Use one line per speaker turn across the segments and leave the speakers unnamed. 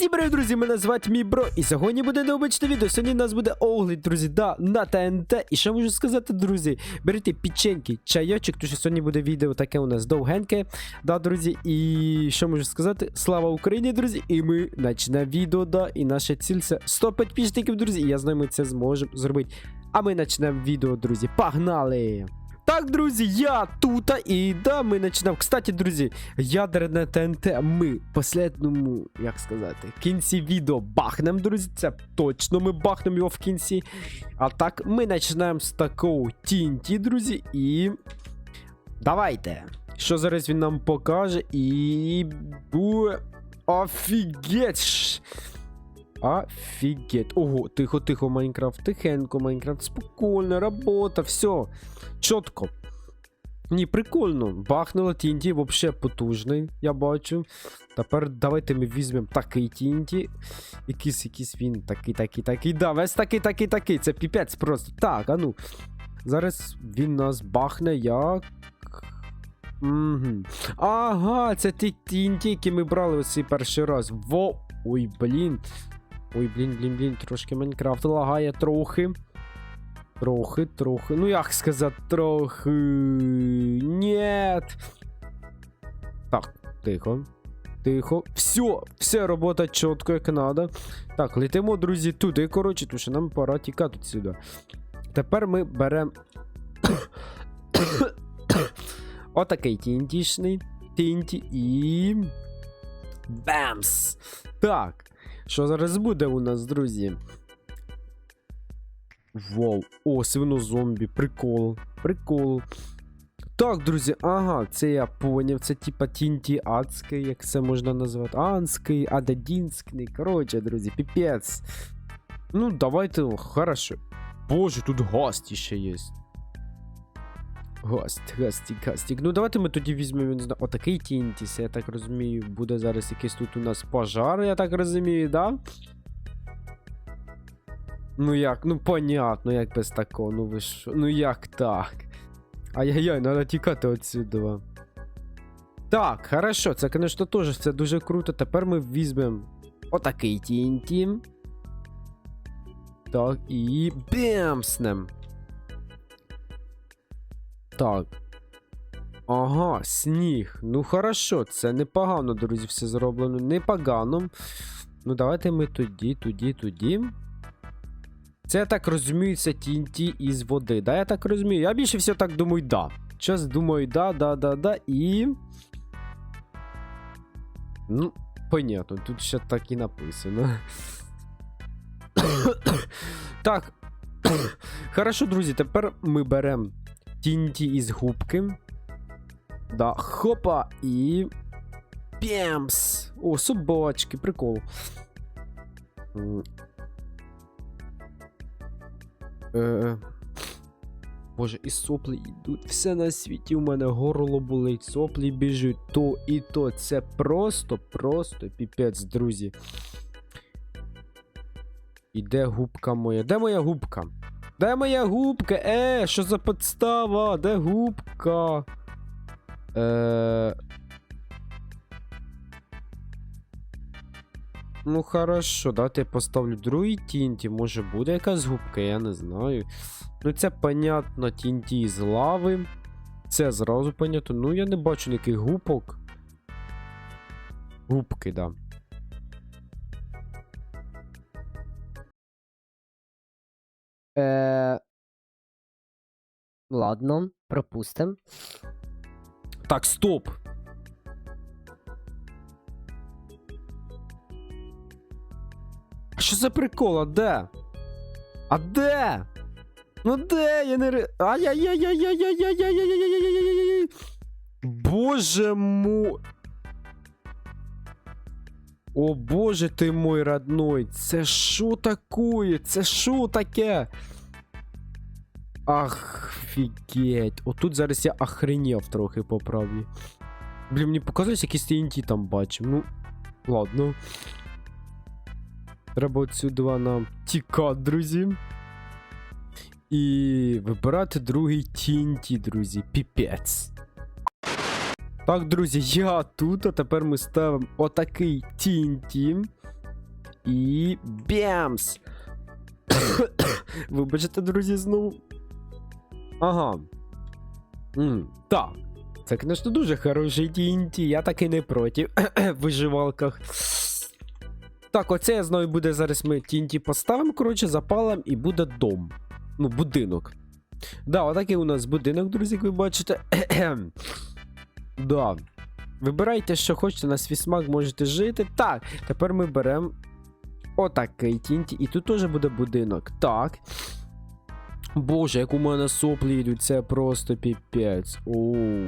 Всім привіт, друзі! Мене звати мій бро. І сьогодні буде необичне відео. Сьогодні у нас буде огляд, друзі, да, на ТНТ. І що можу сказати, друзі? Беріть печеньки, чайочок, тому що сьогодні буде відео таке у нас довгеньке. Да, друзі, і що можу сказати? Слава Україні, друзі! І ми почнемо відео, да. І наша ціль це 100 підписників, друзі. І я знаю, ми це зможемо зробити. А ми почнемо відео, друзі. Погнали! Так, друзі, я тут, І да, ми починаємо. Кстати, друзі, ядерне ТНТ ми последному, як сказати, кінці відео бахнем, друзі. Це точно ми бахнемо його в кінці. А так, ми починаємо з такого TNT, друзі, і. Давайте. Що зараз він нам покаже? І. Бу... Офігеть! Офигеть. Ого, тихо-тихо, Майнкрафт, тихенько, Майнкрафт, спокойно, робота, все. Чітко. Ні, прикольно. Бахнуло TNT, взагалі потужний, я бачу. Тепер давайте ми візьмемо такий TNT. Якийсь якийсь він такий, такий, такий. Да, весь такий, такий, такий. Це піпець просто. Так, а ну. Зараз він нас бахне як. Угу. Ага, це ті TNT, які ми брали оцей перший раз. Во. Ой, блін. Ой, блін, блін, блін, трошки Майнкрафт лагає трохи. Трохи, трохи. Ну, як сказати, трохи. Нет. Так, тихо. Тихо. Все, все, робота чітко, як надо. Так, летимо, друзі, туди. Коротше, тому що нам пора тікати сюди. Тепер ми беремо. Отакий тінтішний. Тінті і. Бемс! Так. Що зараз буде у нас, друзі? Вау, о, свино зомбі, прикол, прикол. Так, друзі, ага, це я поняв. Це типа Тінті адський, як це можна назвати. Анський, Ададінський. Коротше, друзі, піпець. Ну, давайте, хорошо. Боже, тут гості ще є. Гост, гастік, гастік. Ну давайте ми тоді візьмемо знаю. отакий Тінтіс, я так розумію, буде зараз якийсь тут у нас пожар, я так розумію, да? Ну як, ну понятно, як без такого, ну ви що, ну як так? Ай-яй-яй, треба тікати отсюда. Так, хорошо, це, звісно, теж це дуже круто. Тепер ми візьмемо отакий TNT. Так, і бемснем. Так. Ага, сніг. Ну хорошо, це непогано, друзі, все зроблено. Непогано. Ну, давайте ми тоді, тоді, тоді. Це так розуміється, це TNT із води. Да, я так розумію. Я більше все так думаю, да. Час думаю, да, да, да, да, і. Ну, понятно, тут ще так і написано. так. Хорошо, друзі, тепер ми беремо Тінті із губки. Да, Хопа і. Пємс! О, собачки, прикол. Е, е... Боже, і соплі йдуть. Все на світі у мене горло болить, соплі біжуть то і то. Це просто, просто піпець, друзі. І де губка моя? Де моя губка? Де моя губка? Е, що за підстава? Де губка? Е... Ну, хорошо, дайте я поставлю другий тінті. Може буде якась губка, я не знаю. Ну, це, понятно, тінті з лави. Це зразу понятно. Ну, я не бачу ніяких губок. Губки, да.
Е... Ладно, пропустим.
Так, стоп. А що за прикол? А де? А де? Ну де? Я не. ай-яй-яй-яй-яй-яй-яй-яй-яй-яй-яй-яй-яй-яй-яй-яй-яй-яй. Боже мой. О, Боже ти мой родной. Це що такое? Це що таке? Фігеть. Отут зараз я охренів трохи по правді. Блін, мені показалось, якісь TNT там бачив. Ну, ладно. Треба отсюди нам тікати, друзі. І вибирати другий TNT, друзі. Піпець. Так, друзі, я тут, а тепер ми ставимо отакий TNT. і бемс! Вибачте, друзі, знову. Ага. М, так. Це, звісно, дуже хороший TNT, я таки не проти в виживалках. Так, оце я знаю, буде зараз ми TNT поставимо, коротше, запалимо і буде дом. Ну, будинок. Да, отакий у нас будинок, друзі, як ви бачите. да. Вибирайте, що хочете, на свій смак можете жити. Так, тепер ми беремо отакий TNT. І тут теж буде будинок. Так. Боже, як у мене соплі йдуть, це просто піпець. Оу.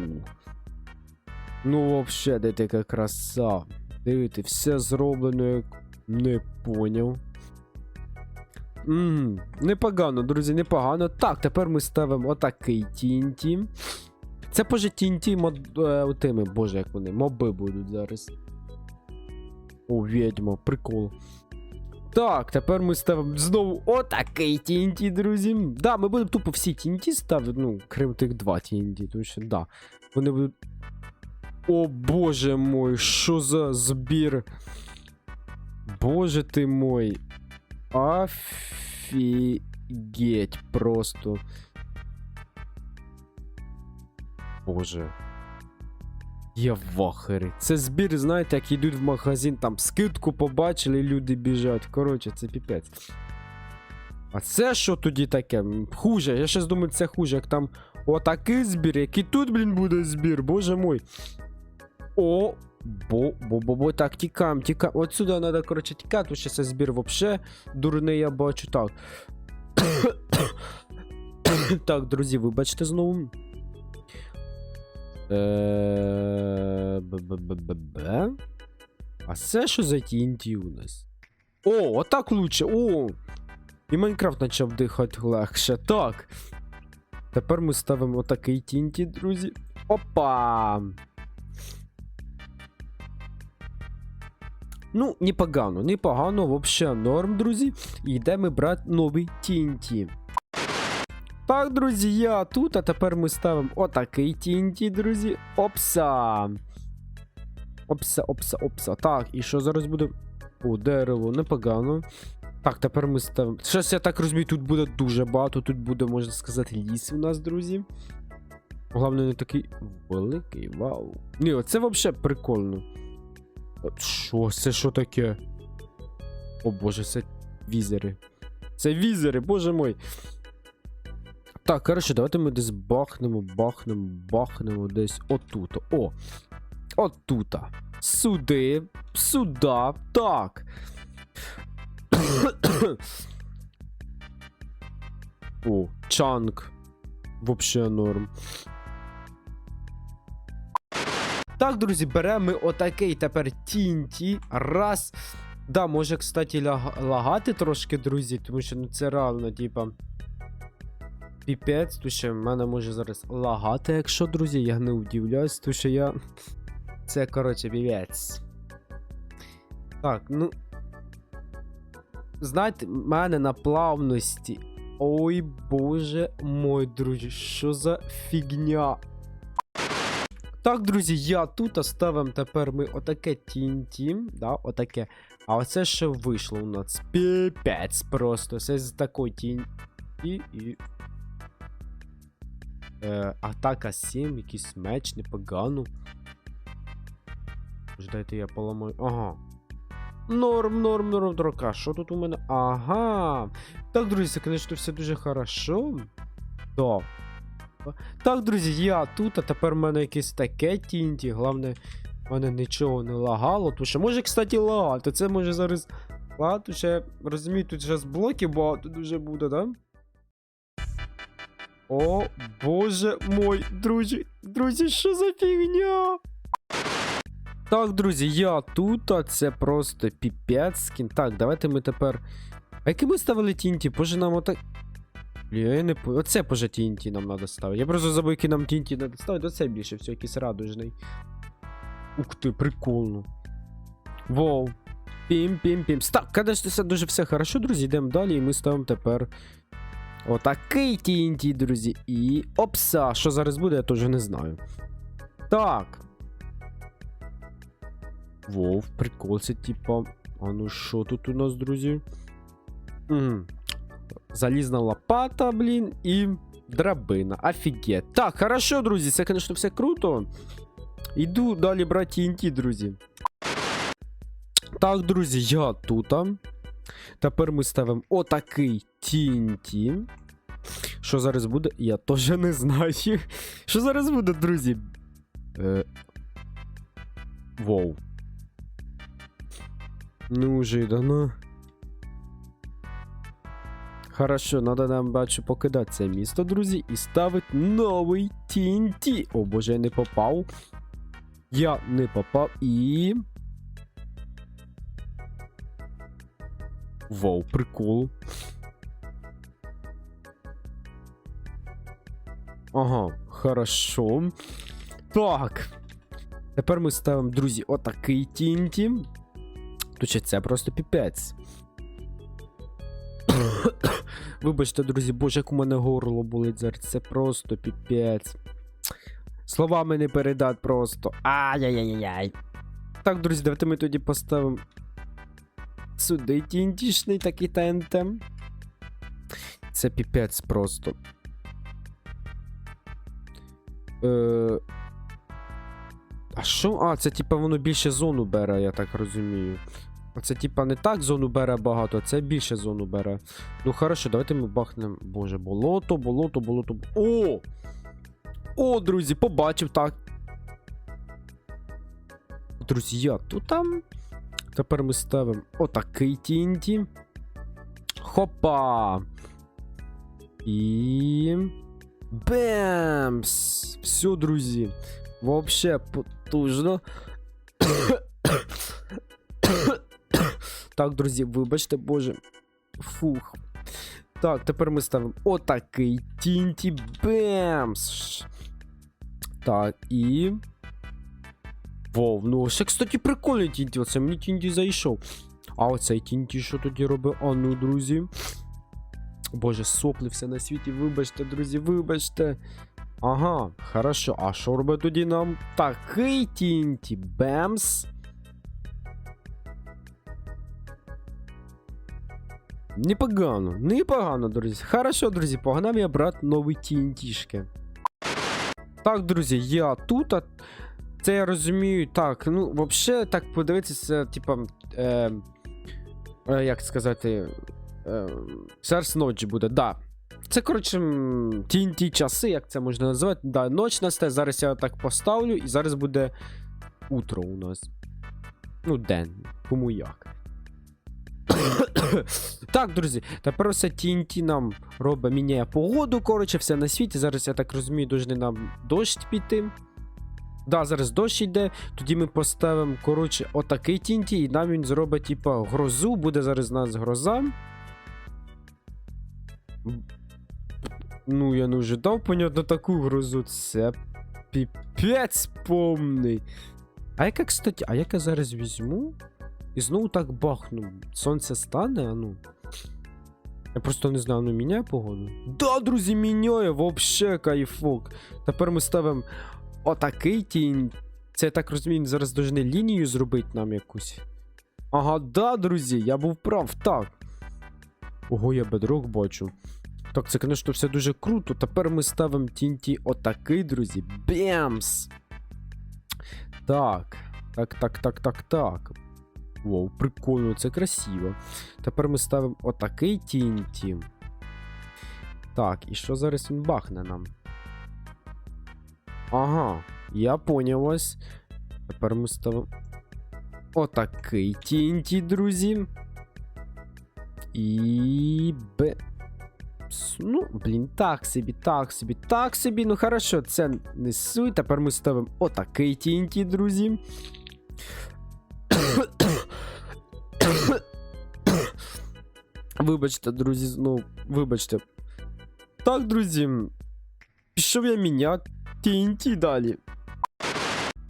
Ну, вообще, де така краса. Дивіться, все зроблено, як не поняв. Ммм, непогано, друзі, непогано. Так, тепер ми ставимо отакий TNT. Це позже TNT мод... е, отими, боже, як вони, моби будуть зараз. О, відьма, прикол. Так, тепер ми ставимо знову отакий TNT, друзі. Да, ми будемо тупо всі TNT ставити, ну, крім тих два TNT, тому що, да. Вони будуть. О боже мой, що за збір? Боже ти мой. Офігеть просто. Боже. Я в ахері. Це збір, знаєте, як йдуть в магазин, там скидку побачили, люди біжать. Коротше, це піпець. А це що тоді таке? Хуже. Я щас думаю, це хуже, як там отакий збір, який тут, блін, буде збір, боже мой. О, бо, бо, бо, бо, так, тікаємо, тікаємо. От сюди треба, коротше, тікати, тому що це збір вообще дурний, я бачу. Так. так, друзі, вибачте знову. Е, Б-б-б-б-б. А це що за TNT у нас? О, отак лучше. О! І Майнкрафт почав дихати легше. Так. Тепер ми ставимо отакий TNT, друзі. Опа! Ну, непогано, непогано, вообще норм, друзі. І йдемо брати новий TNT. Так, друзі, я тут, а тепер ми ставимо отакий TNT, друзі. Опса. Опса, опса, опса. Так, і що зараз буде? О, дерево, непогано. Так, тепер ми ставимо. Щось я так розумію, тут буде дуже багато. Тут буде, можна сказати, ліс у нас, друзі. Головне, не такий великий, вау. Ні, оце взагалі прикольно. Що, це що таке? О боже, це візери. Це візери, боже мой. Так, коротше, давайте ми десь бахнемо, бахнемо, бахнемо десь отут. О! Отута. Сюди. Сюда. Так. О, чанк. Вообще норм. Так, друзі, беремо ми отакий тепер TNT. Раз. Да, може, кстати, лагати трошки, друзі, тому що ну це реально, типа. Піпець, тому що в мене може зараз лагати, якщо, друзі, я не удивляюсь, тому що я. Це, коротше, піпець. Так, ну. Знаєте, в мене на плавності. Ой боже мой, друзі, що за фігня? Так, друзі, я тут оставим тепер ми отаке TNT, да, отаке. А оце ще вийшло у нас. Піпець просто. Це з такої TNT і. Е, атака 7, якийсь меч, непогано. Ждайте, я поламаю. Ага. Норм, норм, норм, дрока. Що тут у мене? Ага. Так, друзі, це, звісно, все дуже хорошо. Да. Так, друзі, я тут, а тепер в мене якесь таке тінті. Головне, в мене нічого не лагало. Тому що може, кстати, лагати. Це може зараз. Ладно, ще розумію, тут зараз блоків багато дуже буде, да? О, боже мой, друзі, друзі, що за фігня? Так, друзі, я тут, а це просто піпець скін. Так, давайте ми тепер. А який ми ставили тінті? Боже, нам отак. Я не. Оце поже тінті нам треба ставити. Я просто забув, який нам тінті треба ставити. Оце більше, все, якийсь радужний. Ух ти, прикольно. Воу. Пім-пім-пім. Так, конечно, це дуже все хорошо, друзі. Йдемо далі, і ми ставимо тепер. Отакий TNT, друзі. І. Опса! Що зараз буде, я теж не знаю. Так. Вов, прикол, це типа. А ну що тут у нас, друзі? М, Залізна лопата, блін, і драбина. Офігеть. Так, хорошо, друзі, це, звісно, все круто. Іду далі брати TNT, друзі. Так, друзі, я тут. Тепер ми ставимо отакий TNT. Що зараз буде? Я теж не знаю. Що зараз буде, друзі? Е... Воу. Неожиданно. Хорошо, надо нам бачу покидати це місто, друзі, і ставити новий TNT. О боже, я не попав. Я не попав і. Вау, прикол. Ага, хорошо. Так. Тепер ми ставимо, друзі, отакий TNT. Тут це просто піпець. Вибачте, друзі, боже, як у мене горло болить зараз. Це просто піпець. Словами не передать просто. Ай-яй-яй-яй. Так, друзі, давайте ми тоді поставимо сюди тінтішний такий ТНТ. Це піпець просто. Е... А що? А, це типа воно більше зону бере, я так розумію. А Це типа не так зону бере багато, це більше зону бере. Ну хорошо, давайте ми бахнемо. Боже, болото, болото, болото. О! О, друзі, побачив так. Друзі, я тут там. Тепер ми ставимо отакий TNT. Хопа! І. Бемс! Все, друзі. Вообще потужно. так, друзі, вибачте, боже. Фух. Так, тепер ми ставимо отакий Тінті Бемс. Так, і. Вов, ну ще, кстати, прикольний Тінті. Оце мені Тінті зайшов. А оцей Тінті що тоді робить? А ну, друзі. Боже, сопли все на світі. Вибачте, друзі, вибачте. Ага, хорошо. А що робить тоді нам такий Тінті Бемс? Непогано, непогано, друзі. Хорошо, друзі, погнав я брати нові TNT-шки. Так, друзі, я тут. Це я розумію. Так, ну, взагалі, так подивитися, типа. Е, е, як сказати. Е, зараз ночі буде, да. Це, коротше, TNT часи, як це можна назвати. Да, ноч настає. Зараз я так поставлю, і зараз буде утро у нас. Ну, день. Кому як. так, друзі, тепер все TNT нам робить, міняє погоду, коротше, все на світі. Зараз, я так розумію, должны нам дощ піти. Да, зараз дощ йде. Тоді ми поставимо, коротше, отакий TNT, і нам він зробить, типа, грозу. Буде зараз у нас гроза. Ну, я не ожидав, понятно, таку грозу. Це піпець повний. А яка, кстати, а яка зараз візьму? І знову так бахну. Сонце стане, а ну. Я просто не знаю, ну міняє погоду? Да, друзі, міняє, вообще кайфок. Тепер ми ставимо отакий тінь. Це я так розумію, він зараз должны лінію зробити нам якусь. Ага, да, друзі, я був прав, так. Ого, я бедрок бачу. Так, це, звісно, все дуже круто. Тепер ми ставимо тінті отакий, друзі. Бемс! Так. Так, так, так, так, так. Воу, прикольно, це красиво. Тепер ми ставимо отакий TNT. Так, і що зараз він бахне нам? Ага, я поняв ось. Тепер ми ставимо отакий TNT, друзі. І. Б. Ну, блін, так собі, так собі, так собі. Ну хорошо, це не суть. Тепер ми ставимо отакий TNT, друзі. Вибачте, друзі, знову, вибачте. Так, друзі. Пішов я міняти TNT далі.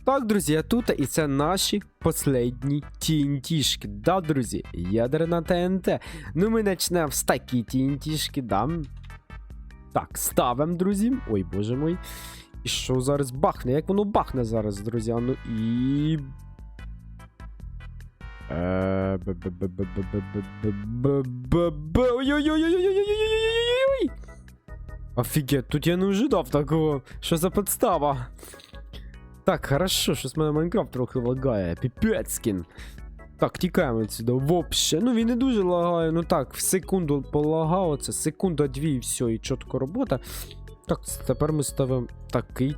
Так, друзі, я тут, і це наші последні TNT-шки. Да, друзі, ядерна ТНТ. Ну, ми почнемо з такі TNT-шки, да. Так, ставимо, друзі. Ой, боже мой. І що зараз бахне? Як воно бахне зараз, друзі? Ну і. Е, Офігеть, тут я не ожидав такого. Що за подстава? Так, хорошо, щось мене Майнкрафт трохи лагає. Піпецькін. Так, тікаємо відсюди. Вообще. Ну він не дуже лагає, ну так, в секунду полагало це. Секунда, дві і все, і чітко робота. Так, тепер ми ставимо такий.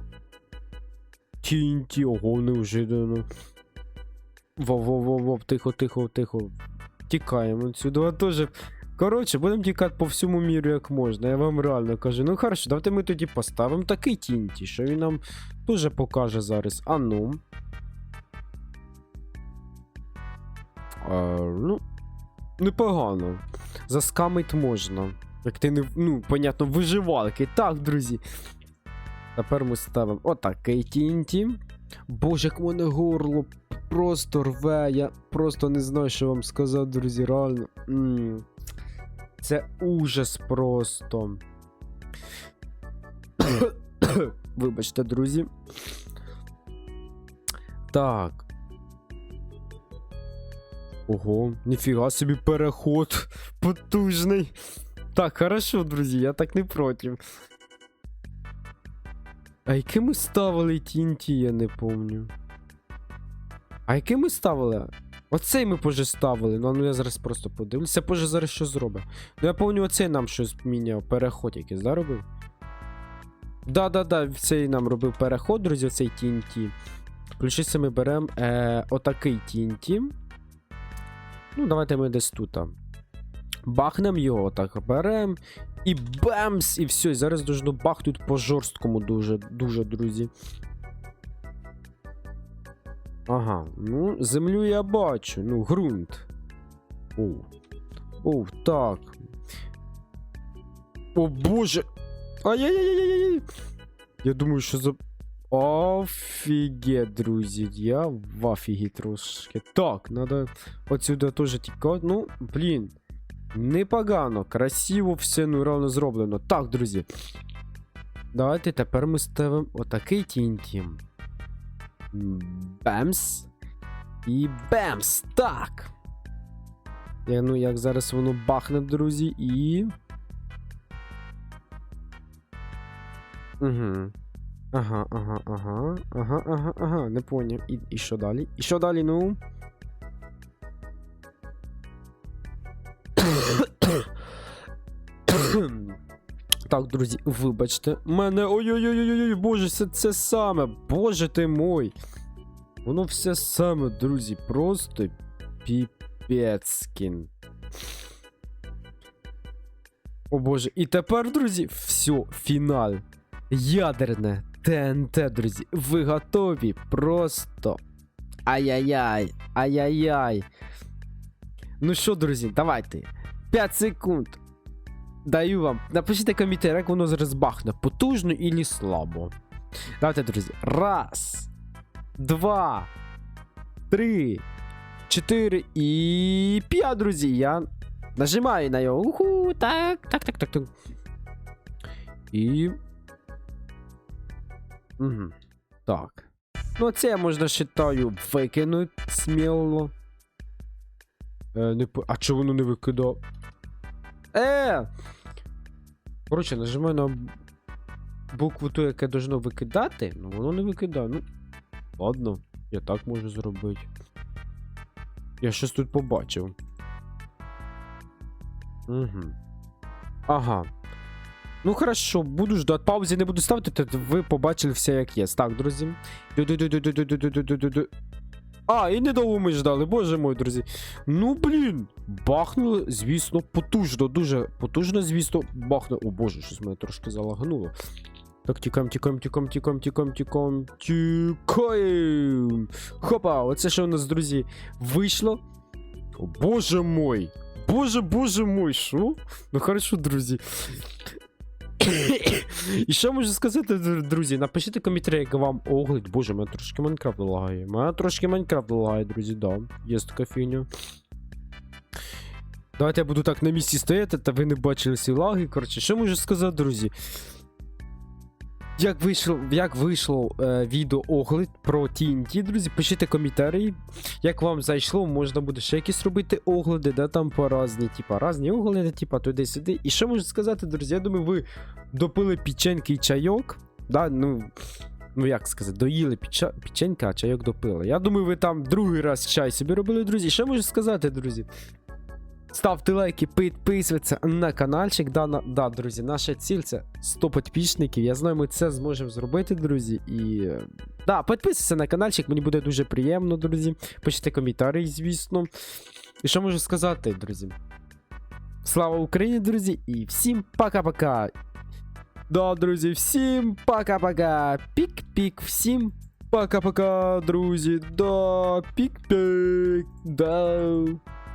TNT, ого, неожиданно. Во-во-во-во, тихо, тихо, тихо. Тікаємо відсюди, а теж. Коротше, будемо тікати по всьому міру, як можна. Я вам реально кажу. Ну хорошо, давайте ми тоді поставимо такий тінті, що він нам теж покаже зараз. А ну. А, ну. Непогано. Заскамить можна. Як ти не. Ну, понятно, виживалки. Так, друзі. Тепер ми ставимо отакий тінті. Боже, як мене горло просто рве. Я просто не знаю, що вам сказати, друзі. Реально. м Це ужас просто. Вибачте, друзі. Так. Ого, ніфіга собі переход потужний. Так, хорошо, друзі, я так не проти. А яке ми ставили TNT, я не помню. А яке ми ставили? Оцей ми позже ставили. Ну, ну я зараз просто подивлюся, позже зараз що зробить. Ну я пам'ятаю, оцей нам щось міняв, переход якийсь, да, робив? Да-да-да, цей нам робив переход, друзі, оцей TNT. Включиться ми беремо е, отакий TNT. Ну, давайте ми десь тут. а. Бахнем його, так берем. І бемс! І все, і зараз должно бахнуть по жорсткому дуже, дуже, друзі. Ага, ну, землю я бачу, ну, ґрунт. Оу. Оу, так. О боже! Ай-яй-яй-яй-яй! Я думаю, що за. Офігеть, друзі, я в офігі трошки. Так, надо отсюда теж тікати. Ну, блін. Непогано, красиво все ну реально зроблено. Так, друзі. Давайте тепер ми ставимо отакий TNT. Бемс. І бемс. Так. Я, ну, як зараз воно бахне, друзі, і. Угу. Ага, ага, ага, ага, ага, ага, не поняв. І, і що далі? І що далі, ну? Так, друзі, вибачте. Мене. Ой-ой-ой-ой, боже, це це саме. Боже ти мой. Воно все саме, друзі, просто піпецькін. О боже, і тепер, друзі, все, фінал. Ядерне ТНТ, друзі. Ви готові? Просто. Ай-яй-яй, ай-яй-яй. Ну що, друзі, давайте. 5 секунд. Даю вам. Напишіть коментар, як воно зараз бахне. Потужно і слабо. Давайте, друзі. Раз. Два. Три. Чотири і п'ять, друзі. Я нажимаю на його. Уху, так, так, так, так, так. І. Угу. Так. Ну, це я можна считаю викинуть сміло. Е, не. А чого воно не викидав? Е! Коротше, нажимаю на букву ту, яке должно викидати, ну воно не викидає. Ну. Ладно, я так можу зробити. Я щось тут побачив. Угу. Ага. Ну хорошо, буду ждати. Паузі не буду ставити, то ви побачили все як є. Так, друзі. А, і недовго ждали, боже мой, друзі. Ну, блін. Бахнуло, звісно, потужно, дуже потужно, звісно, бахнуло. О, боже, щось мене трошки залагнуло. Так, тікаємо, тікаємо, тікаємо, тікаємо, тікаємо, тікаємо, тікаємо. Хопа, оце що у нас, друзі, вийшло. О, боже мой. Боже, боже мой, що? Ну хорошо, друзі. І що можу сказати, друзі? Напишіть коментарі, як вам огляд. Боже, мене трошки Майнкрафт лагає. Мене трошки Майнкрафт лагає, друзі, да. Є така фігня. Давайте я буду так на місці стояти, та ви не бачили всі лаги. Коротше, що можу сказати, друзі? Як вийшло, як вийшло е, відео огляд про TNT, друзі, пишіть коментарі. Як вам зайшло, можна буде ще якісь робити огляди, да, там по разні, типа, разні огляди, типа туди-сюди. І що можу сказати, друзі? Я думаю, ви допили печеньки і чайок. Да, ну, ну як сказати, доїли печенька, а чайок допили. Я думаю, ви там другий раз чай собі робили, друзі. Що можу сказати, друзі? Ставте лайки, підписуйтесь на каналчик. Да, на, да, друзі, наша ціль це 100 підписників. Я знаю, ми це зможемо зробити, друзі. І. е, Да, підписуйся на каналчик, мені буде дуже приємно, друзі. Пишіть коментарі, звісно. І що можу сказати, друзі? Слава Україні, друзі, і всім пока-пока. Да, друзі, всім пока-пока. Пік-пік, всім пока-пока, друзі. Да, пік-пік. Да.